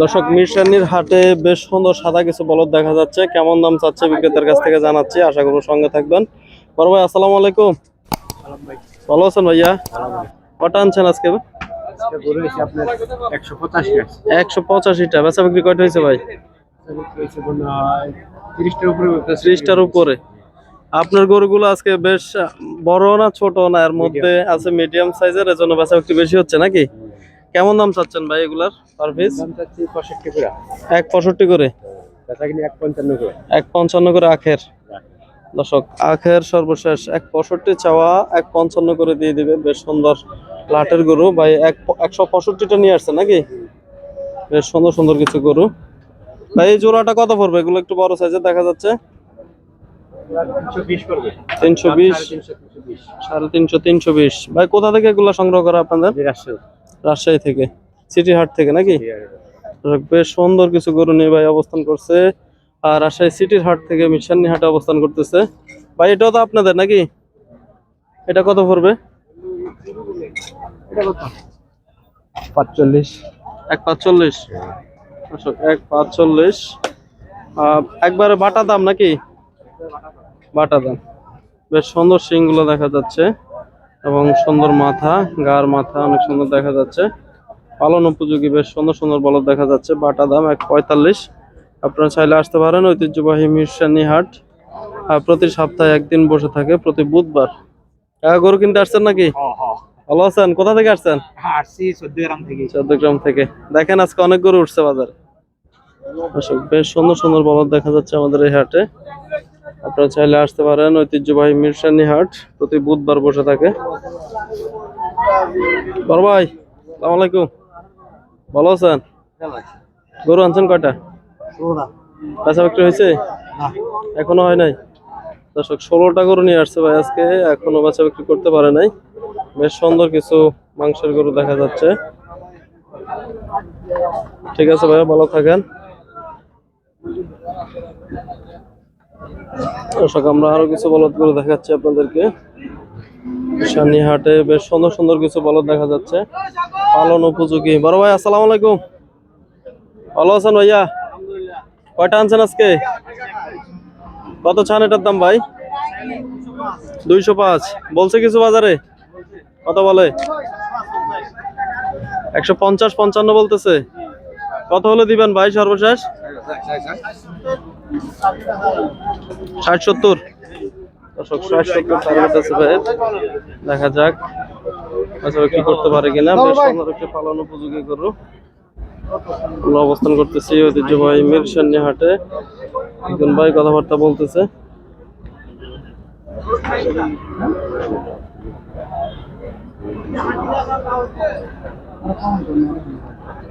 দর্শক মিরসানির হাটে বেশ সুন্দর সাদা কিছু বলদ দেখা যাচ্ছে। কেমন দাম চাচ্ছে বিক্রেতার কাছ থেকে জানাচ্ছি। আশা করব সঙ্গে থাকবেন। বড় ভাই আসসালামু আলাইকুম। ভালো আছেন ভাইয়া? কটা আনছেন আজকে? একশো পঁচাশিটা। বেচা বিক্রি কয়টা হয়েছে ভাই? তিরিশটার উপরে আপনার গরুগুলো আজকে বেশ বড় না ছোট না? এর মধ্যে আছে মিডিয়াম সাইজের এজন্য বেচা একটু বেশি হচ্ছে নাকি? কেমন দাম চাচ্ছেন ভাই এগুলার পার পিস দাম চাচ্ছি পঁয়ষট্টি করে। এক পঁয়ষট্টি করে? বেচা কিনে এক পঞ্চান্ন করে। এক পঞ্চান্ন করে আখের? দর্শক আখের সর্বশেষ এক পঁয়ষট্টি চাওয়া এক পঞ্চান্ন করে দিয়ে দিবে বেশ সুন্দর লাটের গরু। ভাই এক একশো পঁয়ষট্টিটা নিয়ে আসছে নাকি? বেশ সুন্দর সুন্দর কিছু গরু। ভাই এই জোড়াটা কত পড়বে? এগুলো একটু বড় সাইজের দেখা যাচ্ছে। তিনশো বিশ সাড়ে তিনশো তিনশো বিশ। ভাই কোথা থেকে এগুলো সংগ্রহ করা আপনাদের? রাজশাহী থেকে সিটি হাট থেকে নাকি? বেশ সুন্দর কিছু গরু নিয়ে ভাই অবস্থান করছে। আর রাজশাহী সিটির হাট থেকে মিশানি হাটে অবস্থান করতেছে। ভাই এটাও তো আপনাদের নাকি? এটা কত পড়বে? পাঁচচল্লিশ। এক পাঁচচল্লিশ? এক পাঁচচল্লিশ। একবারে বাটা দাম নাকি? বাটা দাম। বেশ সুন্দর শিংগুলো দেখা যাচ্ছে। এবং সুন্দর মাথা গার মাথা অনেক সুন্দর দেখা যাচ্ছে। পালন উপযোগী বেশ সুন্দর সুন্দর বলদ দেখা যাচ্ছে বাটা দাম এক পঁয়তাল্লিশ। আপনারা চাইলে আসতে পারেন ঐতিহ্যবাহী মিরসানি হাট আর প্রতি সপ্তাহে একদিন বসে থাকে প্রতি বুধবার। গরু কিনতে আসছেন নাকি? ভালো আছেন? কোথা থেকে আসছেন? আসছি চোদ্দ গ্রাম থেকে। দেখেন আজকে অনেক গরু উঠছে বাজারে। বেশ সুন্দর সুন্দর বলদ দেখা যাচ্ছে আমাদের এই হাটে। আপনারা চাইলে আসতে পারেন ঐতিহ্যবাহী মিরসানি হাট প্রতি বুধবার বসে থাকে। বড় ভাই সালাম আলাইকুম। ভালো আছেন? গরু আনছেন কয়টা? বেচা বিক্রি হয়েছে? এখনও হয় নাই? দর্শক ষোলোটা গরু নিয়ে আসছে ভাই আজকে এখনও বেচা বিক্রি করতে পারে নাই। বেশ সুন্দর কিছু মাংসের গরু দেখা যাচ্ছে। ঠিক আছে ভাইয়া ভালো থাকেন। দর্শক, আমরা আরও কিছু বলদ গরু দেখাচ্ছি আপনাদেরকে। সানি হাটে বেশ সুন্দর সুন্দর কিছু বলদ দেখা যাচ্ছে। পালন উপযোগী। বড় ভাই, আসসালামু আলাইকুম। ভালো আছেন ভাইয়া? কয়টা আনছেন আজকে? কত ছান এটার দাম ভাই? দুইশো পাঁচ। বলছে কিছু বাজারে? কত বলে? একশো পঞ্চাশ পঞ্চান্ন বলতেছে। কত হলে দিবেন ভাই সর্বশেষ? ষাট সত্তর। দর্শক, ষাট সত্তর আছে ভাই। দেখা যাক। আচ্ছা কি করতে পারে কিনা? বেশ একটি পালন উপযোগী করু অবস্থান করতেছি ঐতিহ্যবাহী মিরসান্নি হাটে। একজন ভাই কথাবার্তা বলতেছে।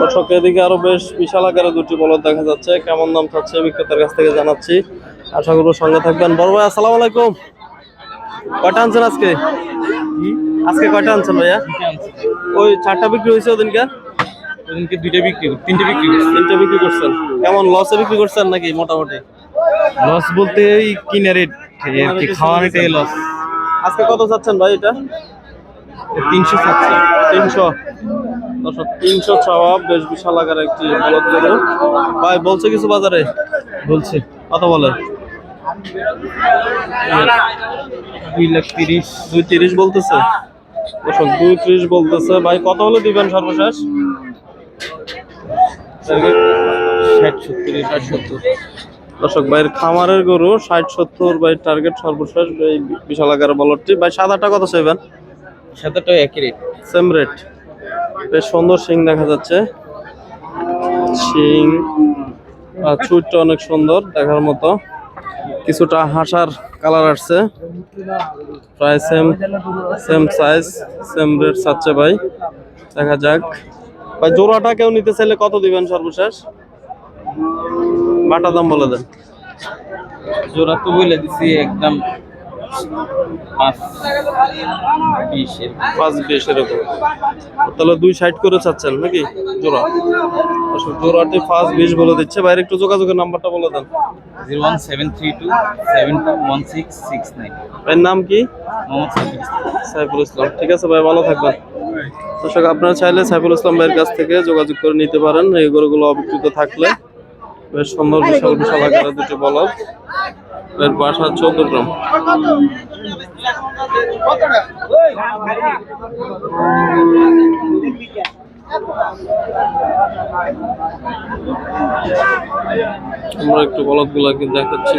দর্শক এদিকে আরও বেশ বিশাল আকারে দুটি বলদ দেখা যাচ্ছে। কেমন দাম চাচ্ছে বিক্রেতার কাছ থেকে জানাচ্ছি। আশা করব সঙ্গে থাকবেন। বড় ভাই আসসালামু আলাইকুম। কয়টা আনছেন আজকে? আজকে কয়টা আনছেন ভাইয়া? ওই চারটা বিক্রি হয়েছে ওদিনকে? ওদিনকে দুইটা বিক্রি তিনটে বিক্রি তিনটা বিক্রি করছেন। কেমন লসে বিক্রি করছেন নাকি মোটামুটি? লস বলতে ওই কিনে রেট খাওয়া রেটে লস আজকে কত চাচ্ছেন ভাই এটা? তিনশো সাতশো তিনশো। দর্শক তিনশো চাওয়া বেশ বিশাল আকার একটি বলদ গরু ভাই বলছে কিছু বাজারে? বলছে। কত বলে দুই লাখ তিরিশ। দুই তিরিশ বলতেছে? দর্শক দুই ত্রিশ বলতেছে। ভাই কত হলে দিবেন সর্বশেষ? ষাট সত্তর ষাট সত্তর। দর্শক ভাইয়ের খামারের গরু ষাট সত্তর বাই টার্গেট সর্বশেষ এই বিশাল আকারের বলরটি ভাই সাদাটা কত চাইবেন? সাদাটা একই রেট সেম রেট বেশ সুন্দর শিং দেখা যাচ্ছে। শিং চুটটা অনেক সুন্দর দেখার মতো। কিছুটা হাসার কালার আসছে। প্রায় same same size same rate চাচ্ছে ভাই। দেখা যাক। ভাই, জোড়াটা কেউ নিতে চাইলে কত দিবেন সর্বশেষ? বাটা দাম বলে দেন। জোড়া তো বলে দিছি একদম পাঁচ বিশ এরকম। তাহলে দুই করে চাচ্ছেন নাকি জোড়া? দর্শক, জোড়াটি পাঁচ বিশ বলে দিচ্ছে। বাইরে একটু যোগাযোগের নাম্বারটা বলে দেন। Zero one seven three two seven two one six six nine. নাম কি? মোহাম্মদ সাইফুল ইসলাম। সাইফুল ইসলাম। ঠিক আছে ভাই ভালো থাকবেন। দর্শক আপনারা চাইলে সাইফুল ইসলাম ভাইয়ের কাছ থেকে যোগাযোগ করে নিতে পারেন। এই গরুগুলো অবিকৃত থাকলে। বেশ সুন্দর বিশাল বিশাল আকারের দুটি বলদ। এর বাসা চৌদ্দগ্রাম আমরা একটু বলদ গুলাকে দেখাচ্ছি